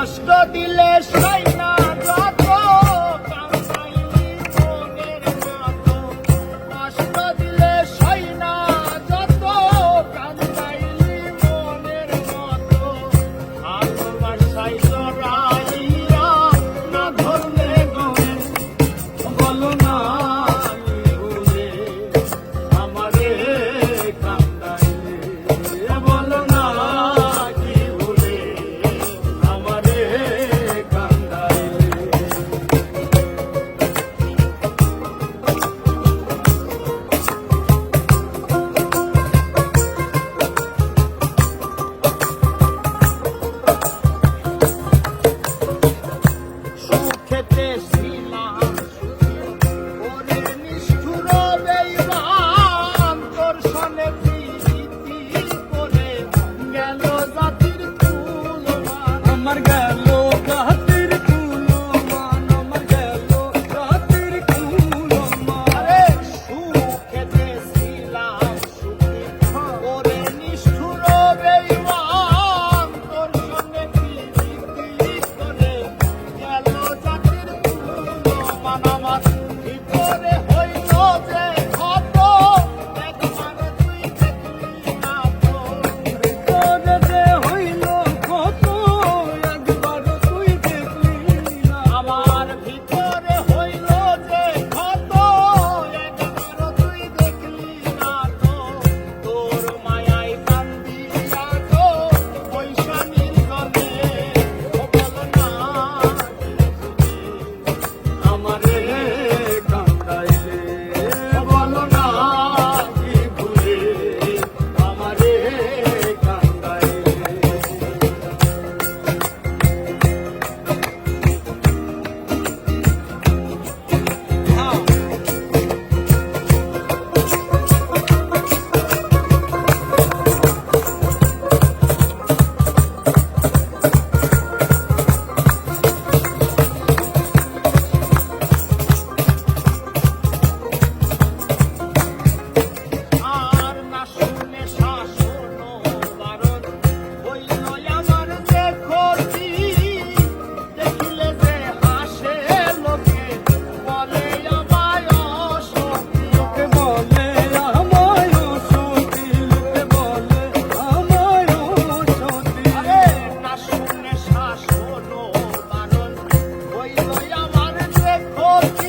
কষ্ট দিলে সই না পান আমার কি করে হইল যে Oh.